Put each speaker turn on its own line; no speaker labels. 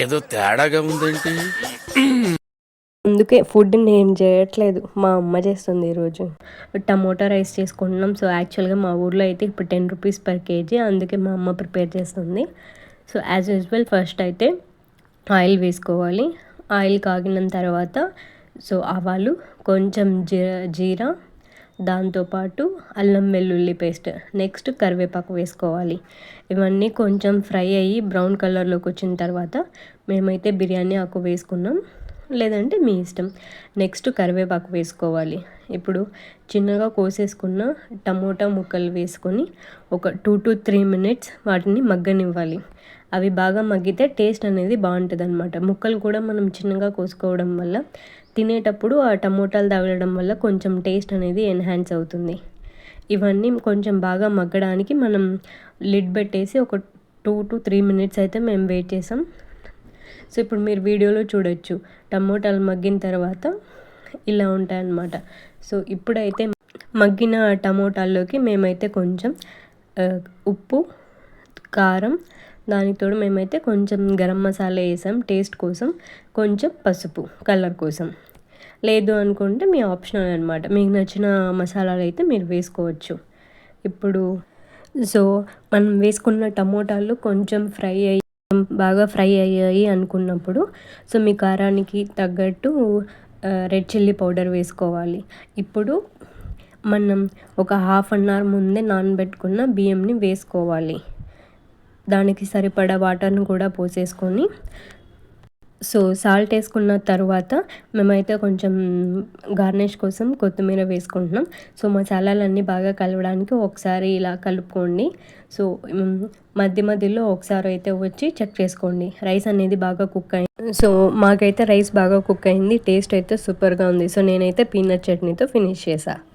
ఏదో తేడాగా ఉందేంటి?
అందుకే ఫుడ్ నేను చేయట్లేదు. మా అమ్మ చేస్తుంది ఈరోజు. టమోటా రైస్ చేసుకుంటున్నాం. సో యాక్చువల్గా మా ఊర్లో అయితే ఇప్పుడు టెన్ రూపీస్ పర్ కేజీ. అందుకే మా అమ్మ ప్రిపేర్ చేస్తుంది. సో యాజ్ యూజువల్ ఫస్ట్ అయితే ఆయిల్ వేసుకోవాలి. ఆయిల్ కాగిన తర్వాత సో ఆవాలు కొంచెం జీరా జీరా దాంతోపాటు అల్లం వెల్లుల్లి పేస్ట్ నెక్స్ట్ కరివేపాకు వేసుకోవాలి. ఇవన్నీ కొంచెం ఫ్రై అయ్యి బ్రౌన్ కలర్లోకి వచ్చిన తర్వాత మేమైతే బిర్యానీ ఆకు వేసుకున్నాం. లేదంటే మీ ఇష్టం. నెక్స్ట్ కరివేపాకు వేసుకోవాలి. ఇప్పుడు చిన్నగా కోసేసుకున్న టమోటా ముక్కలు వేసుకొని ఒక టూ టు త్రీ మినిట్స్ వాటిని మగ్గనివ్వాలి. అవి బాగా మగ్గితే టేస్ట్ అనేది బాగుంటుంది అనమాట ముక్కలు కూడా మనం చిన్నగా కోసుకోవడం వల్ల తినేటప్పుడు ఆ టమోటాలు తగలడం వల్ల కొంచెం టేస్ట్ అనేది ఎన్హాన్స్ అవుతుంది. ఇవన్నీ కొంచెం బాగా మగ్గడానికి మనం లిడ్ పెట్టేసి ఒక టూ టు త్రీ మినిట్స్ అయితే మేము వెయిట్ చేసాం. సో ఇప్పుడు మీరు వీడియోలో చూడొచ్చు. టమోటాలు మగ్గిన తర్వాత ఇలా ఉంటాయన్నమాట. సో ఇప్పుడైతే మగ్గిన టమోటాల్లోకి మేమైతే కొంచెం ఉప్పు కారం దానికి తోడు మేమైతే కొంచెం గరం మసాలా వేసాం టేస్ట్ కోసం కొంచెం పసుపు కలర్ కోసం. లేదు అనుకుంటే మీ ఆప్షనల్ అనమాట మీకు నచ్చిన మసాలాలు అయితే మీరు వేసుకోవచ్చు. ఇప్పుడు సో మనం వేసుకున్న టమోటాలు కొంచెం ఫ్రై అయ్యి బాగా ఫ్రై అయ్యాయి అనుకున్నప్పుడు సో మీ కారానికి తగ్గట్టు రెడ్ చిల్లీ పౌడర్ వేసుకోవాలి. ఇప్పుడు మనం ఒక హాఫ్ అన్ అవర్ ముందే నానబెట్టుకున్న బియ్యంని వేసుకోవాలి. దానికి సరిపడా వాటర్ని కూడా పోసేసుకొని సో సాల్ట్ వేసుకున్న తర్వాత మేమైతే కొంచెం గార్నిష్ కోసం కొత్తిమీర వేసుకుంటున్నాం. సో మసాలాలన్నీ బాగా కలవడానికి ఒకసారి ఇలా కలుపుకోండి. సో మధ్య మధ్యలో ఒకసారి అయితే వచ్చి చెక్ చేసుకోండి. రైస్ అనేది బాగా కుక్ అయింది సో మాకైతే రైస్ బాగా కుక్ అయింది. టేస్ట్ అయితే సూపర్గా ఉంది. సో నేనైతే పీనట్ చట్నీతో ఫినిష్ చేశాను